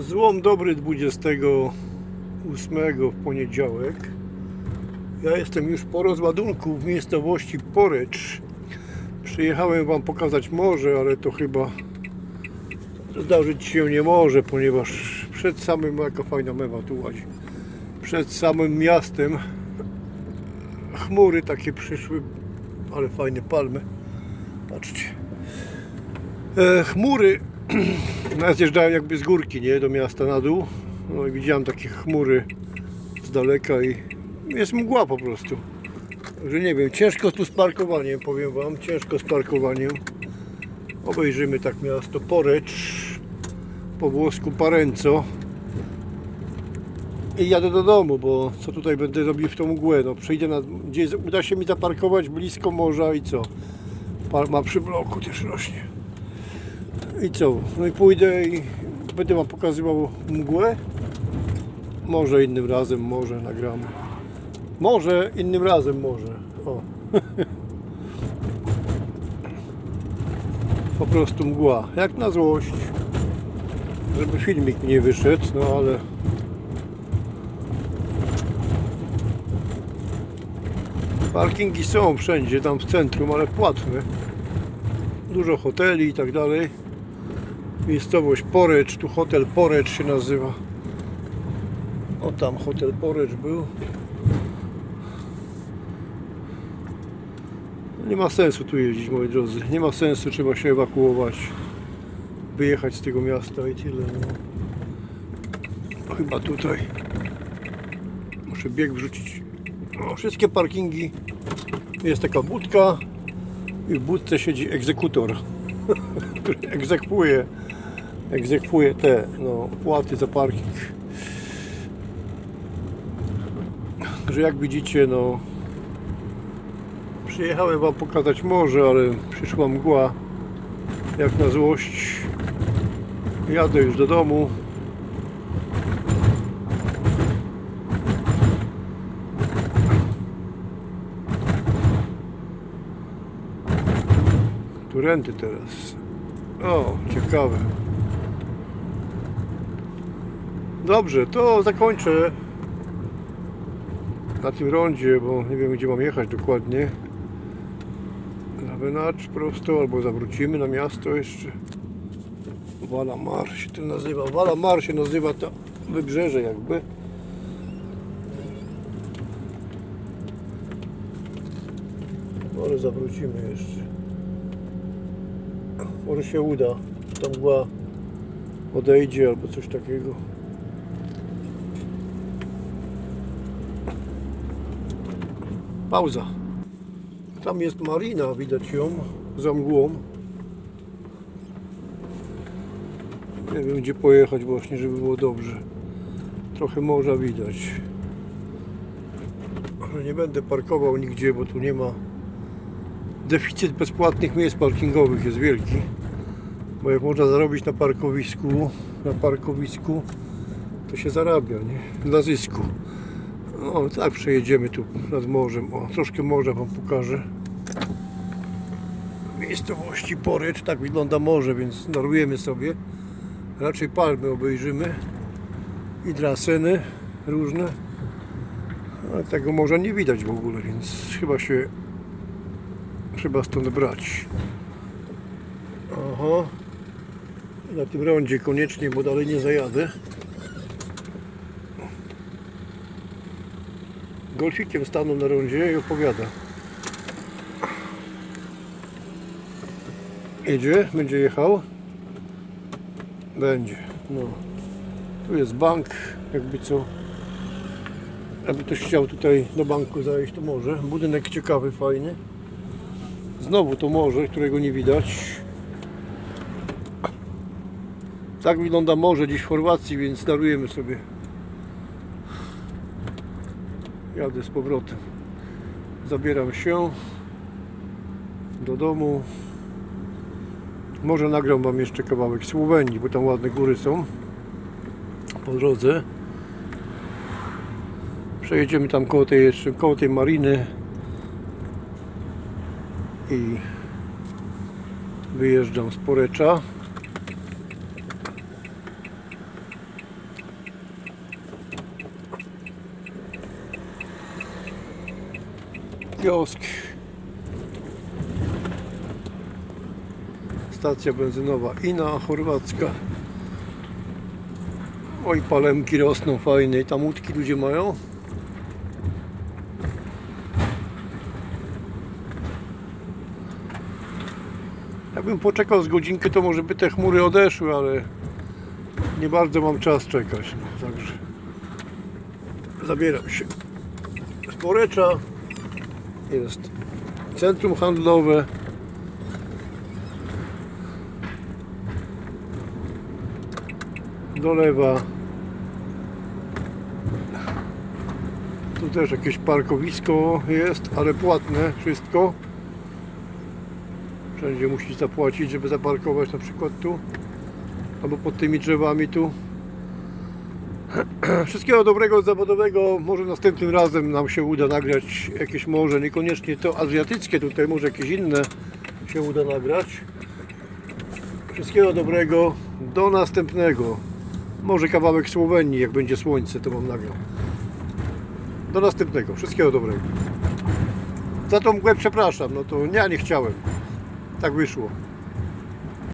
Złom dobry 28 w poniedziałek. Ja jestem już po rozładunku w miejscowości Porecz. Przyjechałem Wam pokazać morze, ale to chyba zdarzyć się nie może, ponieważ przed samym, jaka fajna mewa tu łazi, przed samym miastem chmury takie przyszły, ale fajne palmy. Patrzcie. E, chmury no, zjeżdżają jakby z górki, nie? Do miasta na dół. No i widziałem takie chmury z daleka i jest mgła po prostu. Że nie wiem, ciężko tu z parkowaniem, powiem Wam, ciężko z parkowaniem. Obejrzymy tak miasto Porecz, po włosku Parenco. I jadę do domu, bo co tutaj będę robił w tą mgłę? No przyjdę na, gdzie uda się mi zaparkować blisko morza i co? Palma przy bloku też rośnie. I co? No i pójdę i będę wam pokazywał mgłę. Może innym razem, może nagramy. Może innym razem, może. O. po prostu mgła. Jak na złość. Żeby filmik nie wyszedł, no ale Parkingi są wszędzie, tam w centrum, ale płatne. Dużo hoteli i tak dalej. Miejscowość Porecz, tu hotel Porecz się nazywa. O tam hotel Porecz był. Nie ma sensu tu jeździć, moi drodzy. Nie ma sensu, trzeba się ewakuować. Wyjechać z tego miasta i tyle. No. Chyba tutaj. Muszę bieg wrzucić. No, wszystkie parkingi. Jest taka budka i w budce siedzi egzekutor, który egzekwuje, egzekwuje te no, opłaty za parking. Że jak widzicie, no przyjechałem Wam pokazać morze, ale przyszła mgła jak na złość. Jadę już do domu. Tu renty teraz. O, ciekawe. Dobrze, to zakończę na tym rondzie, bo nie wiem gdzie mam jechać dokładnie. Na Wenacz prosto, albo zawrócimy na miasto jeszcze. Walamar się to nazywa. Walamar się nazywa to wybrzeże jakby. Może zawrócimy jeszcze. Może się uda. Ta mgła odejdzie albo coś takiego. Pauza. Tam jest marina, widać ją za mgłą. Nie wiem gdzie pojechać właśnie, żeby było dobrze. Trochę morza widać. Ale nie będę parkował nigdzie, bo tu nie ma deficyt bezpłatnych miejsc parkingowych jest wielki. Bo jak można zarobić na parkowisku, na parkowisku, to się zarabia, nie? Dla zysku. No tak przejedziemy tu nad morzem. O, troszkę morza wam pokażę. W miejscowości Porycz, tak wygląda morze, więc darujemy sobie. Raczej palmy obejrzymy i draseny różne. Ale tego morza nie widać w ogóle, więc chyba się trzeba stąd brać. Aha. Na tym rondzie koniecznie, bo dalej nie zajadę. Golfikiem stanął na rondzie i opowiada. Jedzie? Będzie jechał? Będzie. No. Tu jest bank, jakby co. Jakby ktoś chciał tutaj do banku zajść, to może. Budynek ciekawy, fajny. Znowu to morze, którego nie widać. Tak wygląda morze dziś w Chorwacji, więc darujemy sobie. Jadę z powrotem. Zabieram się do domu. Może nagram Wam jeszcze kawałek Słowenii, bo tam ładne góry są po drodze. Przejedziemy tam koło tej, jeszcze, koło tej mariny i wyjeżdżam z Porecza. Kiosk. Stacja benzynowa Ina Chorwacka. Oj, palemki rosną fajne i tam łódki ludzie mają. Jakbym poczekał z godzinkę, to może by te chmury odeszły, ale nie bardzo mam czas czekać. No, także zabieram się. Z Porecza jest centrum handlowe. Dolewa. Tu też jakieś parkowisko jest, ale płatne wszystko. Wszędzie musisz zapłacić, żeby zaparkować na przykład tu. Albo pod tymi drzewami tu. Wszystkiego dobrego zawodowego. Może następnym razem nam się uda nagrać jakieś morze, niekoniecznie to azjatyckie, tutaj może jakieś inne się uda nagrać. Wszystkiego dobrego. Do następnego. Może kawałek Słowenii, jak będzie słońce, to mam nagrał. Do następnego. Wszystkiego dobrego. Za tą mgłę przepraszam, no to ja nie chciałem. Tak wyszło.